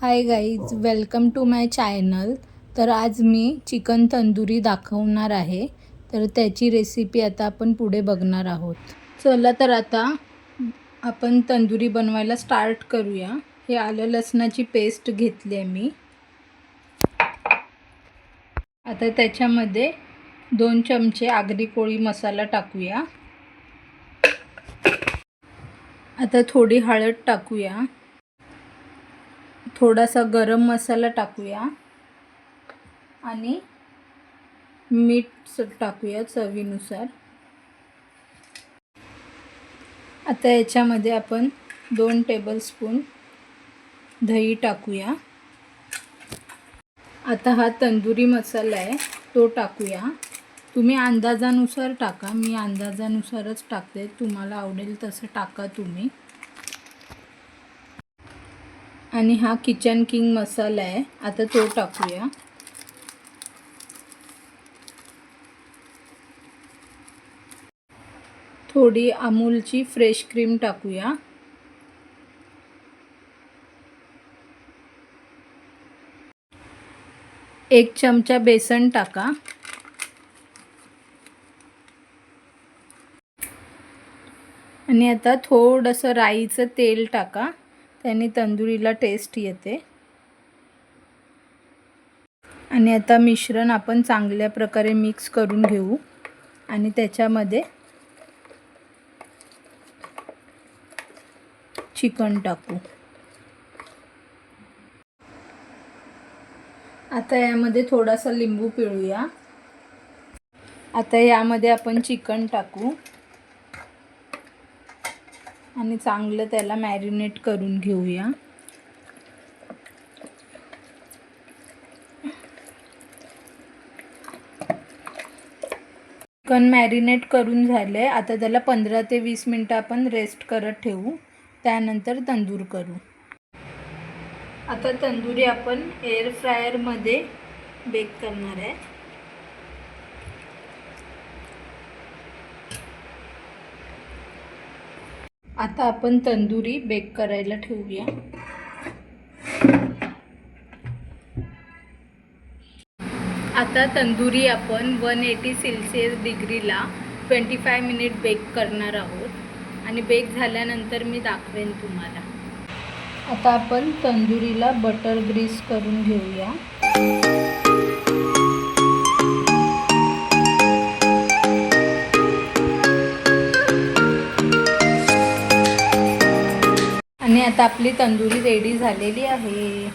Hi guys welcome to my channel तर आज मी chicken tandoori दाखवणार आहे. तर त्याची रेसिपी आता आपण पुढे बघणार आहोत. चला तर आता आपण तंदुरी बनवायला स्टार्ट करूया. हे आलं लसणाची पेस्ट घेतली आहे मी. आता त्याच्यामध्ये दोन चमचे आगरी कोळी मसाला टाकूया. आता थोडी हळद टाकूया. थोडासा गरम मसाला टाकूया. आणि मीठ टाकूया चवीनुसार. आता याच्यामध्ये आपण दोन टेबलस्पून दही टाकूया. आता हा तंदुरी मसाला आहे तो टाकूया. तुम्ही अंदाजानुसार टाका मी अंदाजानुसारच टाकते. तुम्हाला आवडेल तसं टाका तुम्ही. आणि हा किचन किंग मसाला आहे. आता तो टाकूया. थोडी अमूलची फ्रेश क्रीम टाकूया. एक चमचा बेसन टाका. आणि आता थोडंसं राईचं तेल टाका. त्यांनी तंदुरीला टेस्ट येते. आणि आता मिश्रण आपण चांगल्या प्रकारे मिक्स करून घेऊ. आणि त्याच्यामध्ये चिकन टाकू. आता यामध्ये थोडासा लिंबू पिळूया. आता यामध्ये आपण चिकन टाकू. आणि चांगलं त्याला मॅरिनेट करून घेऊया. चिकन मॅरिनेट करून झाले आता त्याला पंधरा ते वीस मिनटं आपण रेस्ट करत ठेवू. त्यानंतर तंदूर करू. आता तंदुरी आपण एअर फ्रायरमध्ये बेक करणार आहे. आता आपण तंदुरी बेक करायला ठेवूया. आता तंदुरी आपण वन एटी सेल्सिअस डिग्रीला ट्वेंटी फाय मिनिट बेक करणार आहोत. आणि बेक झाल्यानंतर मी दाखवेन तुम्हाला. आता आपण तंदुरीला बटर ग्रीस करून घेऊया. आता आपली तंदुरी रेडी झालेली आहे.